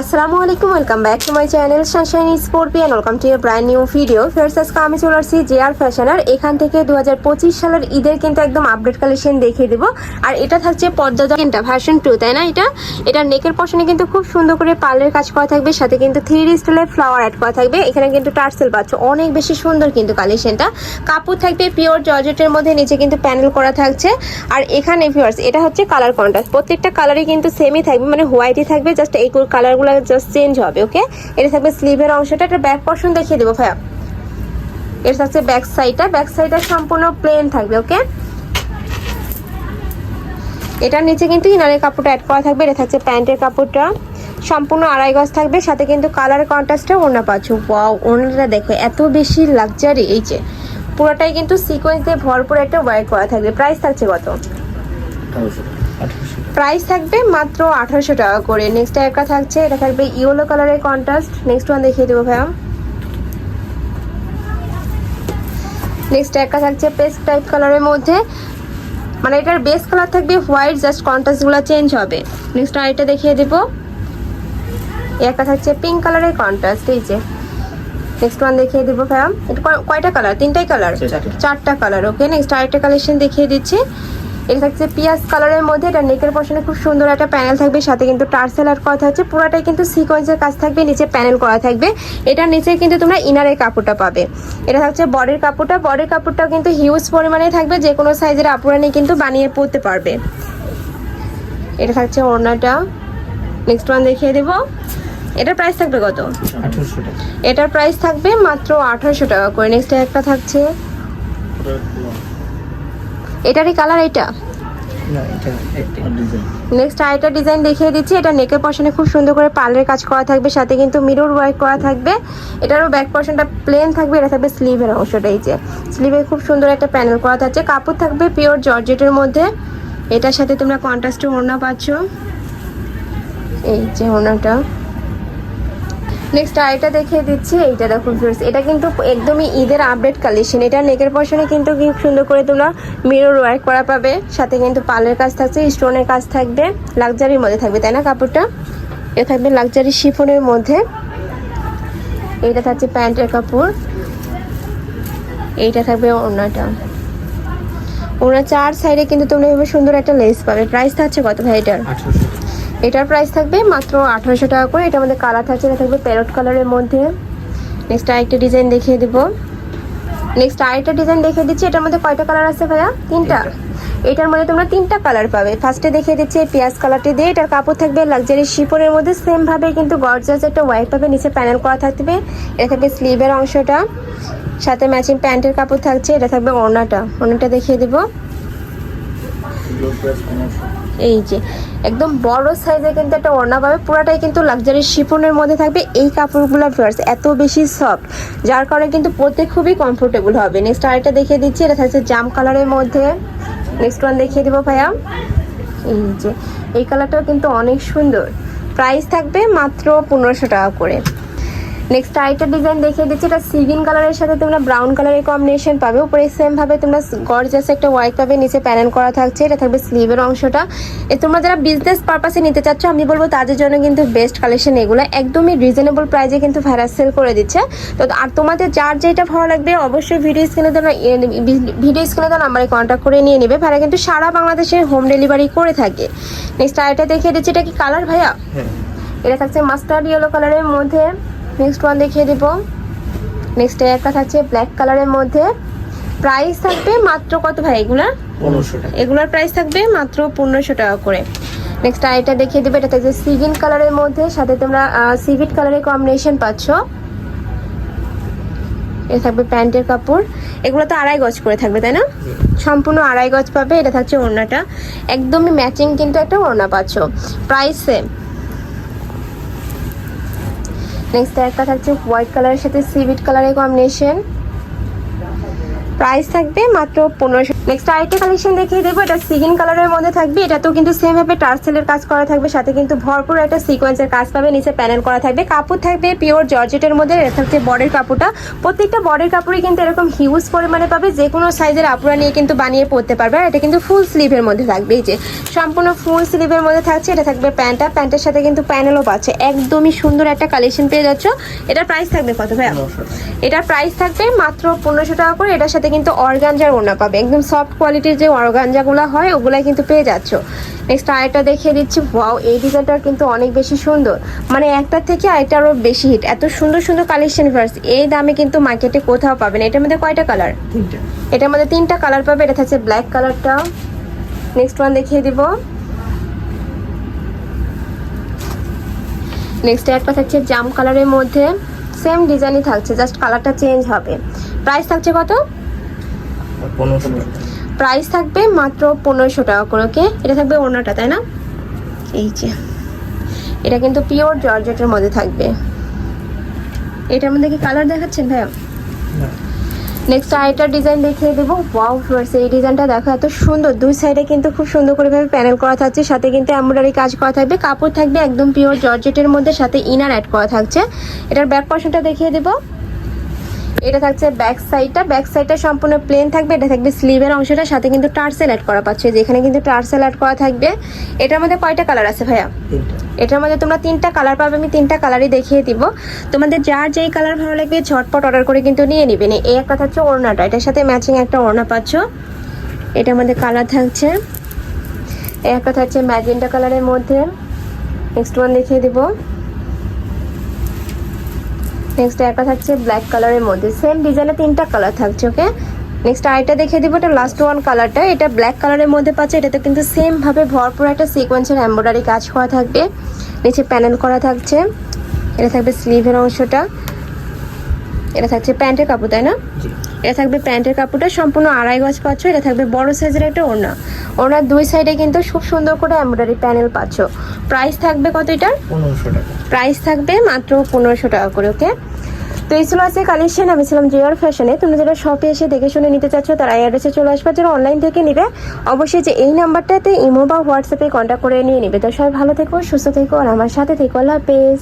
আসসালামু আলাইকুম welcome back to my channel Sunshine Sportian welcome to a brand new video Farrar's আজকে আমি চলে আসছি জে আর ফ্যাশনার এখান থেকে দু হাজার পঁচিশ সালের ঈদের কিন্তু একদম আপডেট কালেকশন দেখিয়ে দেবো। আর এটা থাকছে পর্যাদা ভার্সন টু তাই না এটা? এটা নেকের পশনে কিন্তু খুব সুন্দর করে পার্লের কাজ করা থাকবে, সাথে কিন্তু থ্রি স্টাইলের ফ্লাওয়ার অ্যাড করা থাকবে। এখানে কিন্তু টার্সেল পাচ্ছ, অনেক বেশি সুন্দর কিন্তু কালেকশনটা কাপড় থাকবে পিওর জর্জেটের মধ্যে, নিচে কিন্তু প্যানেল করা থাকছে। আর এখানে ভিউয়ার্স এটা হচ্ছে কালার কন্ট্রাস্ট প্রত্যেকটা কালারই কিন্তু সেমই থাকবে মানে হোয়াইটই থাকবে জাস্ট এই কালারগুলো জাস্ট চেঞ্জ হবে ওকে এটা থাকবে স্লিভের অংশটা, এটা ব্যাক পর্শন দেখিয়ে দেবো ভাইয়া। এটা থাকছে ব্যাক সাইডটা ব্যাক সাইডটা সম্পূর্ণ প্লেন থাকবে ওকে এটার নিচে কিন্তু ইনারের কাপড়টা অ্যাড করা থাকবে, এটা থাকছে প্যান্টের কাপড়টা। সম্পূর্ণ আড়াই গজ থাকবে, সাথে কিন্তু কালার কন্ট্রাস্টটা ওড়না পাচ্ছ। ওয়াও ওড়নাটা দেখো, এত বেশি লাক্সারি এই যে। পুরোটাই কিন্তু সিকোয়েন্স দিয়ে ভরপুর একটা ওয়ার্ক করা থাকবে। প্রাইস থাকছে কত? প্রাইস থাকবে মাত্র আঠারোশো টাকা করে। নেক্সট একটা থাকছে এটা থাকবে ইয়েলো কালারের কন্ট্রাস্ট নেক্সট ওয়ান দেখিয়ে দেবো ভাইয়া। নেক্সট একটা থাকছে পেস্ট টাইপ কালারের মধ্যে। মানে এটার বেস কালার থাকবে হোয়াইট জাস্ট কন্ট্রাস্টগুলো চেঞ্জ হবে। নেক্সট আরেকটা দেখিয়ে দেবো। একটা থাকছে পিঙ্ক কালারের কন্ট্রাস্ট এই যে। নেক্সট ওয়ান দেখিয়ে দিব ভাইয়া। এটা কয়- কয়টা কালার তিনটাই কালার চারটে। চারটা কালার ওকে নেক্সট আরেকটা কালেকশন দেখিয়ে দিচ্ছি। এটা থাকছে পিয়াজ কালারের মধ্যে এটা নেকের পশনে খুব সুন্দর একটা প্যানেল থাকবে সাথে কিন্তু টার্সেল আর করা থাকছে পুরোটাই কিন্তু সিকোয়েন্সের কাজ থাকবে নিচে প্যানেল করা থাকবে। এটার নিচে কিন্তু তোমরা ইনারের কাপড়টা পাবে। এটা থাকছে বডির কাপড়টা বডির কাপড়টাও কিন্তু হিউজ পরিমাণে থাকবে যে কোনো সাইজের আপুরানি কিন্তু বানিয়ে পরতে পারবে। এটা থাকছে ওড়নাটা। নেক্সট ওয়ান দেখিয়ে দেবো। এটার প্রাইস থাকবে কত? এটার প্রাইস থাকবে মাত্র আঠারোশো টাকা করে। নেক্সট একটা থাকছে। এটারই কালার এটা নেক্সট আরেকটা ডিজাইন দেখিয়ে দিচ্ছি এটা নেকের পশনে খুব সুন্দর করে পার্লের কাজ করা থাকবে সাথে কিন্তু মিরর ওয়ার্ক করা থাকবে। এটারও ব্যাক পশনটা প্লেন থাকবে এটা থাকবে স্লিভের অংশটা এই যে। স্লিভে খুব সুন্দর একটা প্যানেল করা থাকছে কাপড় থাকবে পিওর জর্জেটের মধ্যে। এটার সাথে তোমরা কন্ট্রাস্টে ওড়না পাচ্ছ। এই যে ওড়নাটা। নেক্সট আরেকটা দেখিয়ে দিচ্ছি। এইটা দেখো ভিউয়ার্স এটা কিন্তু একদমই ঈদের আপডেট কালেকশন এটা নেকের পশনে কিন্তু খুব সুন্দর করে তোমরা মিরর ওয়ার্ক করা পাবে। সাথে কিন্তু পার্লের কাজ থাকছে স্টোনের কাজ থাকবে লাক্সারির মধ্যে থাকবে, তাই না কাপড়টা? এটা থাকবে লাক্সারি শিফনের মধ্যে। এইটা থাকছে প্যান্টের কাপড়। এইটা থাকবে ওড়নাটা। ওনার চার সাইডে কিন্তু তোমরা এভাবে সুন্দর একটা লেস পাবে। প্রাইস থাকছে কত ভাই এটার? এটার প্রাইস থাকবে মাত্র আঠারোশো টাকা করে। এটা আমাদের কালার থাকছে এটা থাকবে প্যারট কালারের মধ্যে। নেক্সট আরেকটা ডিজাইন দেখিয়ে দেবো। নেক্সট আরেকটা ডিজাইন দেখিয়ে দিচ্ছি এটার মধ্যে কয়টা কালার আছে ভাইয়া? তিনটা। এটার মধ্যে তোমরা তিনটা কালার পাবে। ফার্স্টে দেখিয়ে দিচ্ছি এই পেঁয়াজ কালারটি দিয়ে। এটার কাপড় থাকবে লাক্সারি শিপনের মধ্যে। সেমভাবে কিন্তু গর্জাস একটা হোয়াইট পাবে নিচে প্যানেল করা থাকবে। এটা থাকবে স্লিভের অংশটা। সাথে ম্যাচিং প্যান্টের কাপড় থাকছে। এটা থাকবে ওড়নাটা। ওড়নাটা দেখিয়ে দেবো। এই যে, একদম বড় সাইজে কিন্তু একটা ওড়না পাবে, পুরাটাই কিন্তু লাক্সারি শিপনের মধ্যে থাকবে। এই কাপড়গুলো ফিয়ার্স এত বেশি সফট যার কারণে কিন্তু পরতে খুবই কমফোর্টেবল হবে। নেক্সট আরেকটা দেখিয়ে দিচ্ছি, এটা থাকছে জাম কালারের মধ্যে। নেক্সট ওয়ান দেখিয়ে দেবো ভাইয়া। এই যে, এই কালারটাও কিন্তু অনেক সুন্দর। প্রাইস থাকবে মাত্র পনেরোশো টাকা করে। নেক্সট আরেকটা ডিজাইন দেখিয়ে দিচ্ছি। এটা সিগিন কালারের সাথে তোমরা ব্রাউন কালারের কম্বিনেশন পাবে। উপরে সেম ভাবে তোমরা গর্জাস একটা হোয়াইট পাবে। নিচে প্যানেল করা থাকছে। এটা থাকবে স্লিভের অংশটা। এ তোমরা যারা বিজনেস পারপাসে নিতে চাচ্ছ আমি বলব তাদের জন্য কিন্তু বেস্ট কালেকশন এগুলো। একদমই রিজনেবল প্রাইসে কিন্তু ভাইরাস সেল করে দিচ্ছে। তো আর তোমাদের যার যেটা ভালো লাগবে অবশ্যই ভিডিও স্ক্রিনে দেওয়া ভিডিও স্ক্রিনে দেওয়া নাম্বারে কন্ট্যাক্ট করে নিয়ে নেবে। ভাইরা কিন্তু সারা বাংলাদেশে হোম ডেলিভারি করে থাকে। নেক্সট আরেকটা দেখিয়ে দিচ্ছি। এটা কি কালার ভাইয়া? হ্যাঁ। এটা থাকছে মাস্টার্ড ইয়েলো কালারের মধ্যে। নেক্সট ওয়ান দেখিয়ে দিব। নেক্সট একটা থাকছে ব্ল্যাক কালারের মধ্যে। প্রাইস থাকবে মাত্র কত ভাই টাকা। এগুলার প্রাইস থাকবে মাত্র পনেরোশো টাকা করে। নেক্সট আরেকটা দেখিয়ে দেবে এটা থাকছে সিগিন কালারের মধ্যে সাথে তোমরা সিভিট কালারের কম্বিনেশন পাচ্ছ। এটা থাকবে প্যান্টের কাপড়। এগুলো তো আড়াই গজ করে থাকবে তাই না? সম্পূর্ণ আড়াই গজ পাবে এটা থাকছে ওড়নাটা। একদমই ম্যাচিং কিন্তু একটা ওড়না পাচ্ছ। প্রাইস সেম নেক্সট একটা থাকছে হোয়াইট কালারের সাথে সিভিট কালারের কম্বিনেশন প্রাইস থাকবে মাত্র পনেরোশো। নেক্সট আরেকটা কালেকশন দেখিয়ে দেবো এটা সিগিন কালারের মধ্যে থাকবে এটাতেও কিন্তু সেম ভাবে টার্সেলের কাজ করা থাকবে সাথে কিন্তু ভরপুর একটা সিকোয়েন্সের কাজ পাবে নিচে প্যানেল করা থাকবে কাপড় থাকবে পিওর জর্জেটের মধ্যে এটা থাকছে বডির কাপড়টা। প্রত্যেকটা বডির কাপড়ই কিন্তু এরকম হিউজ পরিমাণে পাবে যে কোনো সাইজের আপুরা নিয়ে কিন্তু বানিয়ে পরতে পারবে আর এটা কিন্তু ফুল স্লিভের মধ্যে থাকবে এই যে সম্পূর্ণ ফুল স্লিভের মধ্যে থাকছে এটা থাকবে প্যান্টটা প্যান্টের সাথে কিন্তু প্যানেলও পাচ্ছে একদমই সুন্দর একটা কালেকশন পেয়ে যাচ্ছ। এটার প্রাইস থাকবে কত টাকা এটার প্রাইস থাকবে মাত্র পনেরোশো টাকা করে এটার সাথে কিন্তু অর্গানজার ওড়না পাবে। একদম সফট কোয়ালিটির যে অর্গানজাগুলো হয় ওগুলাই কিন্তু পেয়ে যাচ্ছ। নেক্সট আরেকটা দেখিয়ে দিচ্ছি। ওয়াও এই ডিজাইনটা কিন্তু অনেক বেশি সুন্দর। মানে একটার থেকে আরেকটা আরও বেশি হিট এত সুন্দর সুন্দর কালেকশন ফার্স এই দামে কিন্তু মার্কেটে কোথাও পাবেন। এটার মধ্যে কয়টা কালার এটার মধ্যে তিনটা কালার পাবে। এটা থাকছে ব্ল্যাক কালারটা নেক্সট ওয়ান দেখিয়ে দিব। নেক্সট একটা থাকছে জাম কালারের মধ্যে। সেম ডিজাইনই থাকছে জাস্ট কালারটা চেঞ্জ হবে। প্রাইস থাকছে কত? প্রাইস থাকবে মাত্র পনেরোশো টাকা করে ওকে? এটা থাকবে ওনাটা তাই না? এই যে। এটা কিন্তু পিওর জর্জেটের মধ্যে থাকবে। এটার মধ্যে কি কালার দেখাচ্ছেন ভাইয়া? নেক্সট আরেকটা ডিজাইন দেখিয়ে দেবো। ওয়াও ফ্লোয়ার্স এই ডিজাইনটা দেখো এত সুন্দর। দুই সাইডে কিন্তু খুব সুন্দর করে ভাবে প্যানেল করা থাকছে সাথে কিন্তু এমব্রয়ডারি কাজ করা থাকবে। কাপড় থাকবে একদম পিওর জর্জেটের মধ্যে সাথে ইনার অ্যাড করা থাকছে। এটার ব্যাক পশনটা দেখিয়ে দেবো। এটা থাকছে ব্যাক সাইডটা ব্যাক সাইডটা সম্পূর্ণ প্লেন থাকবে। এটা থাকবে স্লিভের অংশটা। সাথে কিন্তু টার্সেল অ্যাড করা পাচ্ছে। যেখানে কিন্তু টার্সেল অ্যাড করা থাকবে। এটার মধ্যে কয়টা কালার আছে ভাইয়া? তিনটে। এটার মধ্যে তোমরা তিনটা কালার পাবে। আমি তিনটা কালারই দেখিয়ে দিব। তোমাদের যার যেই কালার ভালো লাগবে ঝটপট অর্ডার করে কিন্তু নিয়ে নিবেন এই একটা থাকছে ওড়নাটা। এটার সাথে ম্যাচিং একটা ওড়না পাচ্ছ। এটার মধ্যে কালার থাকছে। এই একটা থাকছে ম্যাজেন্টা কালারের মধ্যে। নেক্সট ওয়ান দেখিয়ে দিব। নেক্সট একটা থাকছে ব্ল্যাক কালারের মধ্যে। সেম ডিজাইনে তিনটা কালার থাকছে ওকে নেক্সট আরেকটা দেখিয়ে দিব, এটা লাস্ট ওয়ান কালারটা এটা ব্ল্যাক কালারের মধ্যে পাচ্ছে, এটাতে কিন্তু সেমভাবে ভরপুর একটা সিকোয়েন্সের এম্ব্রয়ডারি কাজ করা থাকবে। নিচে প্যানেল করা থাকছে। এটা থাকবে স্লিভের অংশটা। এটা থাকছে প্যান্টের কাপড় তাই না? এটা থাকবে প্যান্টের কাপড়টা সম্পূর্ণ আড়াই গজ পাচ্ছ এটা থাকবে বড় সাইজের একটা ওড়না। ওড়নার দুই সাইডে কিন্তু খুব সুন্দর করে এমব্রয়ডারি প্যানেল পাচ্ছ। প্রাইস থাকবে কত এটার? পনেরোশো টাকা। প্রাইস থাকবে মাত্র পনেরোশো টাকা করে ওকে তো এই ছিল আছে কালেকশন আমি ছিলাম জিয়ার ফ্যাশনে তুমি যারা শপে এসে দেখে শুনে নিতে চাচ্ছ তারা এই অ্যাড্রেসে চলে আসবে। যারা অনলাইন থেকে নিবে অবশ্যই যে এই নাম্বারটাতে ইমো বা হোয়াটসঅ্যাপে কন্ট্যাক্ট করে নিয়ে নিবে। তো সবাই ভালো থেকো সুস্থ থেকো আর আমার সাথে থেকো। আল্লাহ হাফেজ।